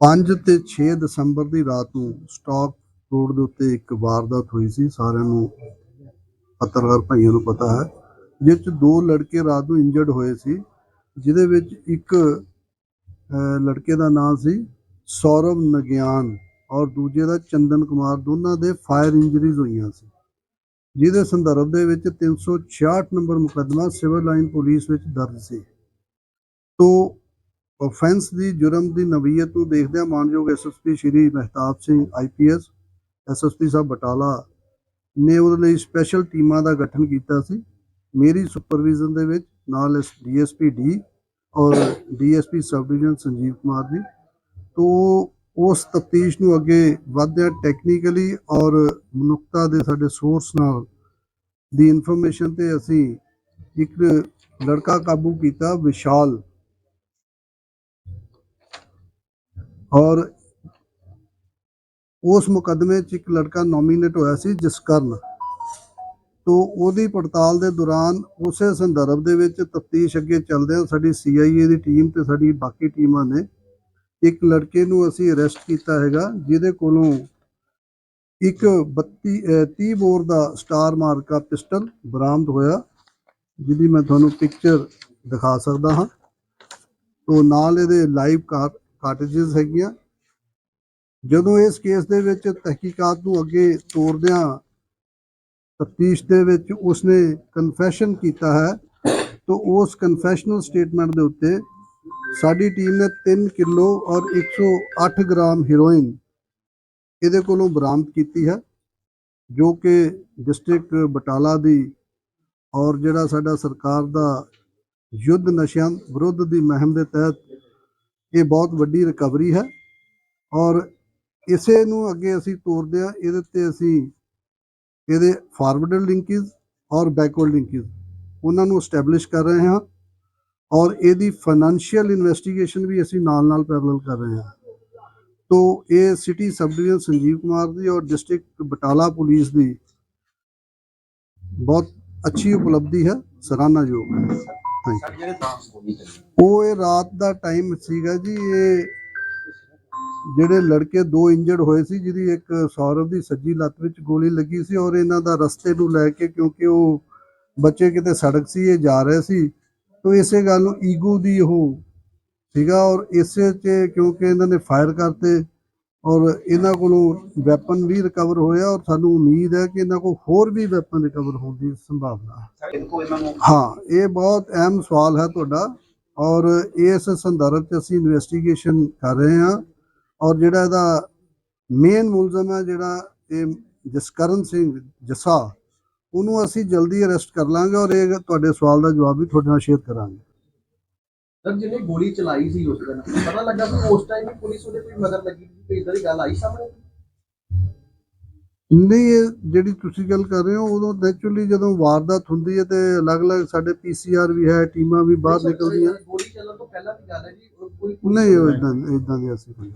5 ਤੇ 6 ਦਸੰਬਰ ਦੀ ਰਾਤ ਨੂੰ ਸਟਾਕ ਰੋਡ ਦੇ ਉੱਤੇ ਇੱਕ ਵਾਰਦਾਤ ਹੋਈ ਸੀ। ਸਾਰਿਆਂ ਨੂੰ ਪੱਤਰਕਾਰ ਭਾਈਆਂ ਨੂੰ ਪਤਾ ਹੈ, ਜਿਸ 'ਚ ਦੋ ਲੜਕੇ ਰਾਤ ਨੂੰ ਇੰਜਰਡ ਹੋਏ ਸੀ, ਜਿਹਦੇ ਵਿੱਚ ਇੱਕ ਲੜਕੇ ਦਾ ਨਾਮ ਸੀ ਸੌਰਵ ਨਗਿਆਨ ਔਰ ਦੂਜੇ ਦਾ ਚੰਦਨ ਕੁਮਾਰ। ਦੋਨਾਂ ਦੇ ਫਾਇਰ ਇੰਜਰੀਜ਼ ਹੋਈਆਂ ਸੀ। ਜਿਹਦੇ ਸੰਦਰਭ ਦੇ ਵਿੱਚ 366 ਨੰਬਰ ਮੁਕੱਦਮਾ ਸਿਵਲ ਲਾਈਨ ਪੁਲਿਸ ਵਿੱਚ ਦਰਜ ਸੀ। ਤੋ ਆਫੈਂਸ ਦੀ ਜੁਰਮ ਦੀ ਨਵੀਅਤ ਨੂੰ ਦੇਖਦਿਆਂ ਮਾਨਯੋਗ SSP Shri Mehtab Singh IPS SSP ਸਾਹਿਬ ਬਟਾਲਾ ਨੇ ਉਹਦੇ ਲਈ ਸਪੈਸ਼ਲ ਟੀਮਾਂ ਦਾ ਗਠਨ ਕੀਤਾ ਸੀ। ਮੇਰੀ ਸੁਪਰਵਿਜ਼ਨ ਦੇ ਵਿੱਚ ਨਾਲ ਡੀਐਸਪੀ ਡੀ ਔਰ DSP sub division Sanjeev Kumar ji. ਤੋ ਉਸ ਤਫਤੀਸ਼ ਨੂੰ ਅੱਗੇ ਵਧਦਿਆਂ ਟੈਕਨੀਕਲੀ ਔਰ ਮਨੁੱਖਤਾ ਦੇ ਸਾਡੇ ਸੋਰਸ ਨਾਲ ਦੀ ਇਨਫੋਰਮੇਸ਼ਨ ਤੇ ਅਸੀਂ ਇੱਕ ਲੜਕਾ ਕਾਬੂ ਕੀਤਾ, ਵਿਸ਼ਾਲ ਔਰ ਉਸ ਮੁਕੱਦਮੇ 'ਚ ਇੱਕ ਲੜਕਾ ਨੋਮੀਨੇਟ ਹੋਇਆ ਸੀ ਜਸਕਰਨ। ਤੋ ਉਹਦੀ ਪੜਤਾਲ ਦੇ ਦੌਰਾਨ ਉਸੇ ਸੰਦਰਭ ਦੇ ਵਿੱਚ ਤਫਤੀਸ਼ ਅੱਗੇ ਚੱਲਦਿਆਂ ਸਾਡੀ ਸੀਆਈਏ ਦੀ ਟੀਮ ਤੇ ਸਾਡੀ ਬਾਕੀ ਟੀਮਾਂ ਨੇ ਇੱਕ ਲੜਕੇ ਨੂੰ ਅਸੀਂ ਅਰੈਸਟ ਕੀਤਾ ਹੈਗਾ, ਜਿਹਦੇ ਕੋਲੋਂ ਇੱਕ 32 ਅਹ 30 ਬੋਰ ਦਾ ਸਟਾਰ ਮਾਰਕਾ ਪਿਸਟਲ ਬਰਾਮਦ ਹੋਇਆ, ਜਿਹਦੀ ਮੈਂ ਤੁਹਾਨੂੰ ਪਿਕਚਰ ਦਿਖਾ ਸਕਦਾ ਹਾਂ। ਤੋ ਨਾਲ ਇਹਦੇ ਲਾਈਵ ਕਾਰ ਕਾਰਟੇਜਸ ਹੈਗੀਆਂ। ਜਦੋਂ ਇਸ ਕੇਸ ਦੇ ਵਿੱਚ ਤਹਿਕੀਕਾਤ ਨੂੰ ਅੱਗੇ ਤੋਰਦਿਆਂ ਤਫਤੀਸ਼ ਦੇ ਵਿੱਚ ਉਸਨੇ ਕਨਫੈਸ਼ਨ ਕੀਤਾ ਹੈ, ਤਾਂ ਉਸ ਕਨਫੈਸ਼ਨਲ ਸਟੇਟਮੈਂਟ ਦੇ ਉੱਤੇ ਸਾਡੀ ਟੀਮ ਨੇ 3 ਕਿਲੋ ਔਰ 108 ਗ੍ਰਾਮ ਹੀਰੋਇਨ ਇਹਦੇ ਕੋਲੋਂ ਬਰਾਮਦ ਕੀਤੀ ਹੈ, ਜੋ ਕਿ ਡਿਸਟ੍ਰਿਕਟ ਬਟਾਲਾ ਦੀ ਔਰ ਜਿਹੜਾ ਸਾਡਾ ਸਰਕਾਰ ਦਾ ਯੁੱਧ ਨਸ਼ਿਆਂ ਵਿਰੁੱਧ ਦੀ ਮੁਹਿੰਮ ਦੇ ਤਹਿਤ ਇਹ ਬਹੁਤ ਵੱਡੀ ਰਿਕਵਰੀ ਹੈ ਔਰ ਇਸੇ ਨੂੰ ਅੱਗੇ ਅਸੀਂ ਤੋਰਦੇ ਆ ਇਹਦੇ ਤੇ ਅਸੀਂ ਇਹਦੇ ਫਾਰਵਰਡ ਲਿੰਕੇਜ ਔਰ ਬੈਕਵਰਡ ਲਿੰਕੇਜ ਉਹਨਾਂ ਨੂੰ ਸਟੈਬਲਿਸ਼ ਕਰ ਰਹੇ ਹਾਂ ਔਰ ਇਹਦੀ ਫਾਈਨੈਂਸ਼ੀਅਲ ਇਨਵੈਸਟੀਗੇਸ਼ਨ ਵੀ ਅਸੀਂ ਨਾਲ ਨਾਲ ਪੈਰਲਲ ਕਰ ਰਹੇ ਹਾਂ। ਤੋ ਇਹ city sub division Sanjeev Kumar ਦੀ ਔਰ ਡਿਸਟ੍ਰਿਕਟ ਬਟਾਲਾ ਪੁਲਿਸ ਦੀ ਬਹੁਤ ਅੱਛੀ ਉਪਲਬਧੀ ਹੈ ਸਰਾਹਨਾਯੋਗ ਹੈ। ਸਰ ਜਿਹੜੇ ਤਾਂ ਗੋਲੀ ਚੱਲੀ ਉਹ ਇਹ ਰਾਤ ਦਾ ਟਾਈਮ ਸੀਗਾ ਜੀ, ਇਹ ਜਿਹੜੇ ਲੜਕੇ ਦੋ ਇੰਜਰਡ ਹੋਏ ਸੀ, ਜਿਹਦੀ ਇੱਕ ਸੌਰਵ ਦੀ ਸੱਜੀ ਲੱਤ ਵਿੱਚ ਗੋਲੀ ਲੱਗੀ ਸੀ ਔਰ ਇਹਨਾਂ ਦਾ ਰਸਤੇ ਨੂੰ ਲੈ ਕੇ ਕਿਉਂਕਿ ਉਹ ਬੱਚੇ ਕਿਤੇ ਸੜਕ ਸੀ, ਇਹ ਜਾ ਰਹੇ ਸੀ, ਤੋ ਇਸੇ ਗੱਲ ਨੂੰ ਈਗੋ ਦੀ ਉਹ ਸੀਗਾ ਔਰ ਇਸੇ 'ਚ ਕਿਉਂਕਿ ਇਹਨਾਂ ਨੇ ਫਾਇਰ ਕਰਤੇ ਔਰ ਇਹਨਾਂ ਕੋਲੋਂ ਵੈਪਨ ਵੀ ਰਿਕਵਰ ਹੋਇਆ ਔਰ ਸਾਨੂੰ ਉਮੀਦ ਹੈ ਕਿ ਇਹਨਾਂ ਕੋਲ ਹੋਰ ਵੀ ਵੈਪਨ ਰਿਕਵਰ ਹੋਣ ਦੀ ਸੰਭਾਵਨਾ ਹੈ। ਹਾਂ ਇਹ ਬਹੁਤ ਅਹਿਮ ਸਵਾਲ ਹੈ ਤੁਹਾਡਾ ਔਰ ਇਸ ਸੰਦਰਭ 'ਚ ਅਸੀਂ ਇਨਵੈਸਟੀਗੇਸ਼ਨ ਕਰ ਰਹੇ ਹਾਂ ਔਰ ਜਿਹੜਾ ਇਹਦਾ ਮੇਨ ਮੁਲਜ਼ਮ ਹੈ ਜਿਹੜਾ ਇਹ ਜਸਕਰਨ ਸਿੰਘ ਜਸਾ ਉਹਨੂੰ ਅਸੀਂ ਜਲਦੀ ਅਰੈਸਟ ਕਰ ਲਾਂਗੇ ਔਰ ਇਹ ਤੁਹਾਡੇ ਸਵਾਲ ਦਾ ਜਵਾਬ ਵੀ ਤੁਹਾਡੇ ਨਾਲ ਸ਼ੇਅਰ ਕਰਾਂਗੇ। ਸਰ ਜਿਹਨੇ ਗੋਲੀ ਚਲਾਈ ਸੀ ਉਸ ਦਿਨ ਪਤਾ ਲੱਗਾ ਕਿ ਉਸ ਟਾਈਮ ਵੀ ਪੁਲਿਸ ਉਹਦੇ ਕੋਈ ਮਦਦ ਲੱਗੀ ਸੀ ਕੋਈ ਇਦਾਂ ਦੀ ਗੱਲ ਆਈ ਸਾਹਮਣੇ? ਨਹੀਂ ਇਹ ਜਿਹੜੀ ਤੁਸੀਂ ਗੱਲ ਕਰ ਰਹੇ ਹੋ ਉਦੋਂ ਨੈਚੁਰਲੀ ਜਦੋਂ ਵਾਰਦਾਤ ਹੁੰਦੀ ਹੈ ਤੇ ਅਲੱਗ-ਅਲੱਗ ਸਾਡੇ ਪੀਸੀਆਰ ਵੀ ਹੈ ਟੀਮਾਂ ਵੀ ਬਾਹਰ ਨਿਕਲਦੀਆਂ। ਗੋਲੀ ਚੱਲਣ ਤੋਂ ਪਹਿਲਾਂ ਦੀ ਗੱਲ ਹੈ ਜੀ ਕੋਈ ਨਹੀਂ ਉਹ ਇਦਾਂ ਇਦਾਂ ਦੀ ਅਸੀਂ ਕੋਈ